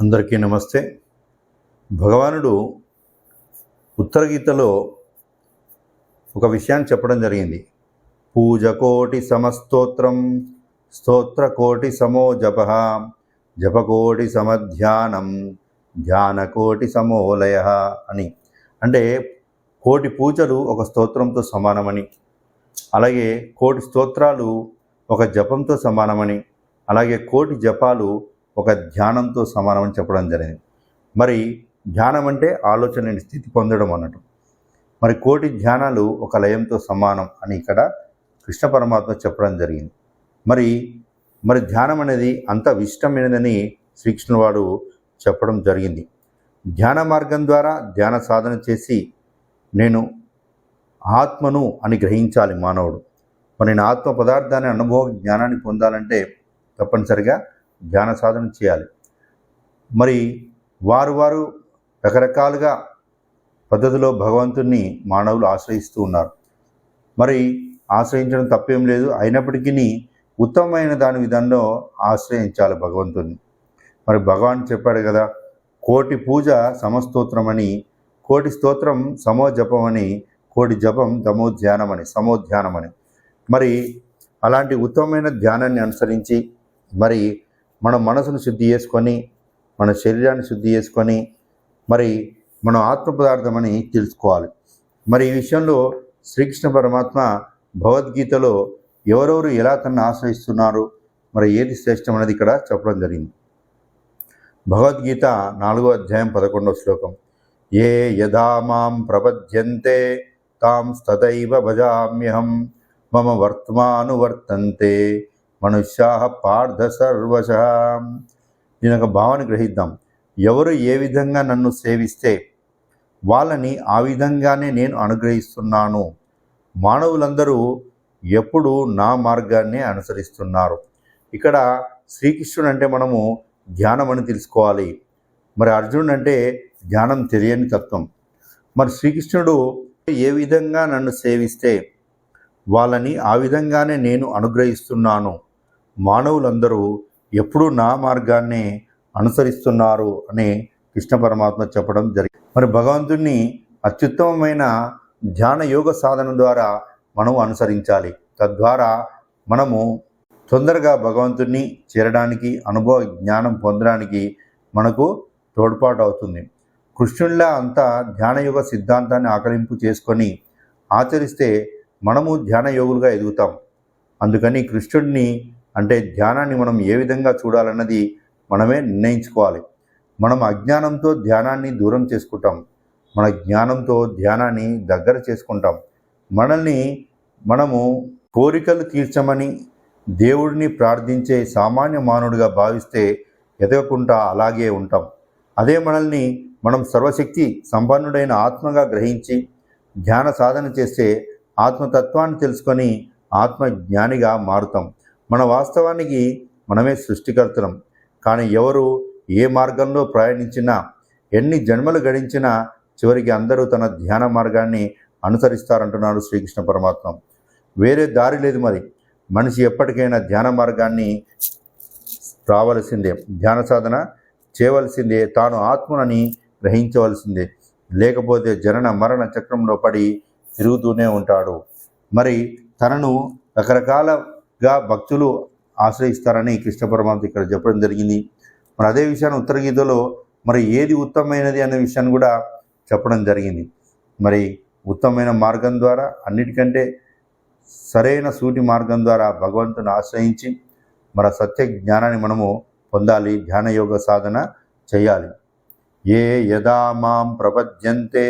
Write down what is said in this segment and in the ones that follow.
అందరికీ నమస్తే. భగవానుడు ఉత్తర గీతలో ఒక విషయాన్ని చెప్పడం జరిగింది. పూజ కోటి సమస్తోత్రం స్తోత్ర కోటి సమో జప జపకోటి సమధ్యానం ధ్యాన కోటి సమోలయ అని. అంటే కోటి పూజలు ఒక స్తోత్రంతో సమానమని అలాగే కోటి స్తోత్రాలు ఒక జపంతో సమానమని అలాగే కోటి జపాలు ఒక ధ్యానంతో సమానమని చెప్పడం జరిగింది. మరి ధ్యానం అంటే ఆలోచన స్థితి పొందడం అన్నట్టు. మరి కోటి ధ్యానాలు ఒక లయంతో సమానం అని ఇక్కడ కృష్ణ పరమాత్మ చెప్పడం జరిగింది. మరి మరి ధ్యానం అనేది అంత ఇష్టమైనదని శ్రీకృష్ణుడు వాడు చెప్పడం జరిగింది. ధ్యాన మార్గం ద్వారా ధ్యాన సాధన చేసి నేను ఆత్మను అని గ్రహించాలి మానవుడు. మరి నేను ఆత్మ పదార్థాన్ని అనుభవ జ్ఞానాన్ని పొందాలంటే తప్పనిసరిగా ధ్యాన సాధన చేయాలి. మరి వారు వారు రకరకాలుగా పద్ధతిలో భగవంతుణ్ణి మానవులు ఆశ్రయిస్తూ ఉన్నారు. మరి ఆశ్రయించడం తప్పేం లేదు. అయినప్పటికీ ఉత్తమమైన దాని విధంలో ఆశ్రయించాలి భగవంతుణ్ణి. మరి భగవాన్ చెప్పాడు కదా కోటి పూజ సమస్తోత్రం అని కోటి స్తోత్రం సమో జపం అని కోటి జపం దమో ధ్యానం అని సమో ధ్యానం అని మరి అలాంటి ఉత్తమమైన ధ్యానాన్ని అనుసరించి మరి మన మనసును శుద్ధి చేసుకొని మన శరీరాన్ని శుద్ధి చేసుకొని మరి మనం ఆత్మ పదార్థం అని తెలుసుకోవాలి. మరి ఈ విషయంలో శ్రీకృష్ణ పరమాత్మ భగవద్గీతలో ఎవరెవరు ఎలా తనను ఆశ్రయిస్తున్నారు మరి ఏది శ్రేష్టం అనేది ఇక్కడ చెప్పడం జరిగింది. భగవద్గీత నాలుగో అధ్యాయం పదకొండవ శ్లోకం. ఏ యథా మాం ప్రపద్యంతే తాం తదైవ భజామ్యహం మమ వర్తమానువర్తంతే. మనుష్యా పార్థ సర్వశ. దీని ఒక భావన గ్రహిద్దాం. ఎవరు ఏ విధంగా నన్ను సేవిస్తే వాళ్ళని ఆ విధంగానే నేను అనుగ్రహిస్తున్నాను. మానవులందరూ ఎప్పుడు నా మార్గాన్ని అనుసరిస్తున్నారు. ఇక్కడ శ్రీకృష్ణుడు అంటే మనము ధ్యానం అని తెలుసుకోవాలి. మరి అర్జునుడు అంటే ధ్యానం తెలియని తత్వం. మరి శ్రీకృష్ణుడు ఏ విధంగా నన్ను సేవిస్తే వాళ్ళని ఆ విధంగానే నేను అనుగ్రహిస్తున్నాను. మానవులందరూ ఎప్పుడూ నా మార్గాన్ని అనుసరిస్తున్నారు అని కృష్ణ పరమాత్మ చెప్పడం జరిగింది. మరి భగవంతుణ్ణి అత్యుత్తమమైన ధ్యాన యోగ సాధన ద్వారా మనం అనుసరించాలి. తద్వారా మనము తొందరగా భగవంతుణ్ణి చేరడానికి అనుభవ జ్ఞానం పొందడానికి మనకు తోడ్పాటు అవుతుంది. కృష్ణుల్లా అంతా ధ్యానయోగ సిద్ధాంతాన్ని ఆకలింపు చేసుకొని ఆచరిస్తే మనము ధ్యాన యోగులుగా ఎదుగుతాం. అందుకని కృష్ణుడిని అంటే ధ్యానాన్ని మనం ఏ విధంగా చూడాలన్నది మనమే నిర్ణయించుకోవాలి. మనం అజ్ఞానంతో ధ్యానాన్ని దూరం చేసుకుంటాం. మన జ్ఞానంతో ధ్యానాన్ని దగ్గర చేసుకుంటాం. మనల్ని మనము కోరికలు తీర్చమని దేవుడిని ప్రార్థించే సామాన్య మానవుడిగా భావిస్తే ఎదగకుండా అలాగే ఉంటాం. అదే మనల్ని మనం సర్వశక్తి సంపన్నుడైన ఆత్మగా గ్రహించి ధ్యాన సాధన చేస్తే ఆత్మతత్వాన్ని తెలుసుకొని ఆత్మ జ్ఞానిగా మారుతాం. మన వాస్తవానికి మనమే సృష్టికర్తలం. కానీ ఎవరు ఏ మార్గంలో ప్రయాణించినా ఎన్ని జన్మలు గడించినా చివరికి అందరూ తన ధ్యాన మార్గాన్ని అనుసరిస్తారంటున్నాడు శ్రీకృష్ణ పరమాత్మ. వేరే దారి లేదు మరి. మనిషి ఎప్పటికైనా ధ్యాన మార్గాన్ని రావలసిందే. ధ్యాన సాధన చేయవలసిందే. తాను ఆత్మనని గ్రహించవలసిందే. లేకపోతే జనన మరణ చక్రంలో పడి తిరుగుతూనే ఉంటాడు. మరి తనను రకరకాల గా భక్తులు ఆశ్రయిస్తారని కృష్ణ పరమాత్మ ఇక్కడ చెప్పడం జరిగింది. మరి అదే విషయాన్ని ఉత్తర గీతలో మరి ఏది ఉత్తమమైనది అనే విషయాన్ని కూడా చెప్పడం జరిగింది. మరి ఉత్తమమైన మార్గం ద్వారా అన్నిటికంటే సరైన సూటి మార్గం ద్వారా భగవంతుని ఆశ్రయించి మన సత్య జ్ఞానాన్ని మనము పొందాలి ధ్యాన యోగ సాధన చేయాలి. ఏ యదా మాం ప్రపద్యంతే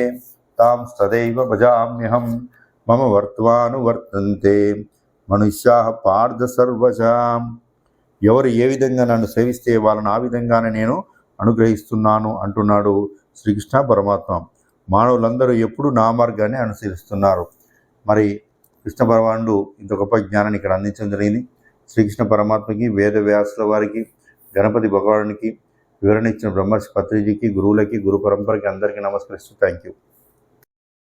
తాం సదైవ భజామ్యహం మమ వర్త్వాను వర్తంతే మనుష్యా పార్థ సర్వజాం ఎవరు ఏ విధంగా నన్ను సేవిస్తే వాళ్ళని ఆ విధంగానే నేను అనుగ్రహిస్తున్నాను అంటున్నాడు శ్రీకృష్ణ పరమాత్మ. మానవులందరూ ఎప్పుడు నా మార్గాన్ని అనుసరిస్తున్నారు. మరి కృష్ణ భగవానుడు ఇంత గొప్ప జ్ఞానాన్ని ఇక్కడ అందించడం జరిగింది. శ్రీకృష్ణ పరమాత్మకి వేద వ్యాసుల వారికి గణపతి భగవానునికి వివరణ ఇచ్చిన బ్రహ్మర్షి పత్రిజీకి గురువులకి గురు పరంపరకి అందరికీ నమస్కరిస్తూ థ్యాంక్ యూ